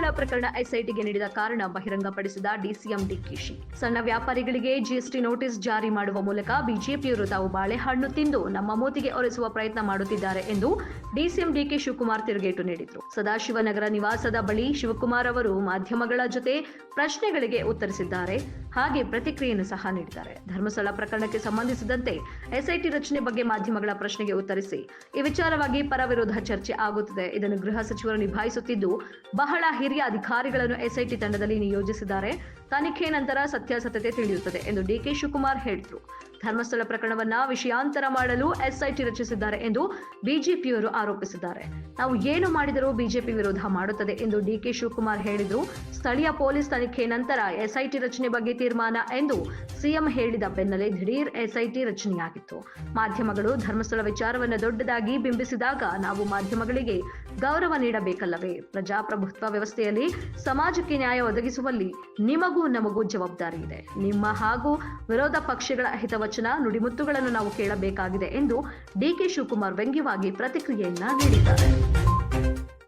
ಧರ್ಮಸ್ಥಳ ಪ್ರಕರಣ ಎಸ್ಐಟಿಗೆ ನೀಡಿದ ಕಾರಣ ಬಹಿರಂಗಪಡಿಸಿದ ಡಿಸಿಎಂ ಡಿಕೆಶಿ ಸಣ್ಣ ವ್ಯಾಪಾರಿಗಳಿಗೆ ಜಿಎಸ್ಟಿ ನೋಟಿಸ್ ಜಾರಿ ಮಾಡುವ ಮೂಲಕ ಬಿಜೆಪಿಯವರು ತಾವು ಬಾಳೆಹಣ್ಣು ತಿಂದು ನಮ್ಮ ಮೋತಿಗೆ ಒರೆಸುವ ಪ್ರಯತ್ನ ಮಾಡುತ್ತಿದ್ದಾರೆ ಎಂದು ಡಿಸಿಎಂ ಡಿಕೆ ಶಿವಕುಮಾರ್ ತಿರುಗೇಟು ನೀಡಿದರು. ಸದಾಶಿವನಗರ ನಿವಾಸದ ಬಳಿ ಶಿವಕುಮಾರ್ ಅವರು ಮಾಧ್ಯಮಗಳ ಜೊತೆ ಪ್ರಶ್ನೆಗಳಿಗೆ ಉತ್ತರಿಸಿದ್ದಾರೆ. ಹಾಗೆ ಪ್ರತಿಕ್ರಿಯೆಯನ್ನು ಸಹ ನೀಡಿದ್ದಾರೆ. ಧರ್ಮಸ್ಥಳ ಪ್ರಕರಣಕ್ಕೆ ಸಂಬಂಧಿಸಿದಂತೆ ಎಸ್ಐಟಿ ರಚನೆ ಬಗ್ಗೆ ಮಾಧ್ಯಮಗಳ ಪ್ರಶ್ನೆಗೆ ಉತ್ತರಿಸಿ, ಈ ವಿಚಾರವಾಗಿ ಪರ ವಿರೋಧ ಚರ್ಚೆ ಆಗುತ್ತಿದೆ. ಇದನ್ನು ಗೃಹ ಸಚಿವರು ನಿಭಾಯಿಸುತ್ತಿದ್ದು, ಬಹಳ ಹಿರಿಯ ಅಧಿಕಾರಿಗಳನ್ನು ಎಸ್ಐಟಿ ತಂಡದಲ್ಲಿ ನಿಯೋಜಿಸಿದ್ದಾರೆ. ತನಿಖೆ ನಂತರ ಸತ್ಯಾಸತ್ಯತೆ ತಿಳಿಯುತ್ತದೆ ಎಂದು ಡಿಕೆ ಶಿವಕುಮಾರ್ ಹೇಳಿದರು. ಧರ್ಮಸ್ಥಳ ಪ್ರಕರಣವನ್ನ ವಿಷಯಾಂತರ ಮಾಡಲು ಎಸ್ಐಟಿ ರಚಿಸಿದ್ದಾರೆ ಎಂದು ಬಿಜೆಪಿಯವರು ಆರೋಪಿಸಿದ್ದಾರೆ. ನಾವು ಏನು ಮಾಡಿದರೂ ಬಿಜೆಪಿ ವಿರೋಧ ಮಾಡುತ್ತದೆ ಎಂದು ಡಿಕೆ ಶಿವಕುಮಾರ್ ಹೇಳಿದರು. ಸ್ಥಳೀಯ ಪೊಲೀಸ್ ತನಿಖೆ ನಂತರ ಎಸ್ಐಟಿ ರಚನೆ ಬಗ್ಗೆ ತೀರ್ಮಾನ ಎಂದು ಸಿಎಂ ಹೇಳಿದ ಬೆನ್ನಲ್ಲೇ ದಿಢೀರ್ ಎಸ್ಐಟಿ ರಚನೆಯಾಗಿತ್ತು. ಮಾಧ್ಯಮಗಳು ಧರ್ಮಸ್ಥಳ ವಿಚಾರವನ್ನು ದೊಡ್ಡದಾಗಿ ಬಿಂಬಿಸಿದಾಗ ನಾವು ಮಾಧ್ಯಮಗಳಿಗೆ ಗೌರವ ನೀಡಬೇಕಲ್ಲವೇ? ಪ್ರಜಾಪ್ರಭುತ್ವ ವ್ಯವಸ್ಥೆಯಲ್ಲಿ ಸಮಾಜಕ್ಕೆ ನ್ಯಾಯ ಒದಗಿಸುವಲ್ಲಿ ನಿಮಗೂ ನಮಗೂ ಜವಾಬ್ದಾರಿ ಇದೆ. ನಿಮ್ಮ ಹಾಗೂ ವಿರೋಧ ಪಕ್ಷಗಳ ಹಿತವಚನ, ನುಡಿಮುತ್ತುಗಳನ್ನು ನಾವು ಕೇಳಬೇಕಾಗಿದೆ ಎಂದು ಡಿಕೆ ಶಿವಕುಮಾರ್ ವ್ಯಂಗ್ಯವಾಗಿ ಪ್ರತಿಕ್ರಿಯೆಯನ್ನ ನೀಡಿದ್ದಾರೆ.